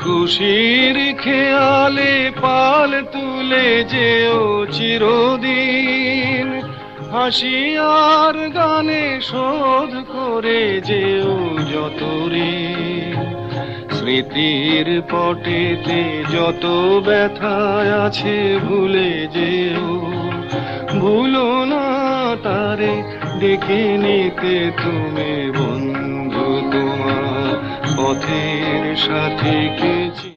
খুশির খেয়ালে পাল তুলে যেও চিরদিন হাসি আর গানে শোধ করে যেও যত ঋণ। স্মৃতির পটেতে যত ব্যথায় আছে ভুলে যেও ভুলো না তারে ডেকে নিতে তুমি পথের সাথে কে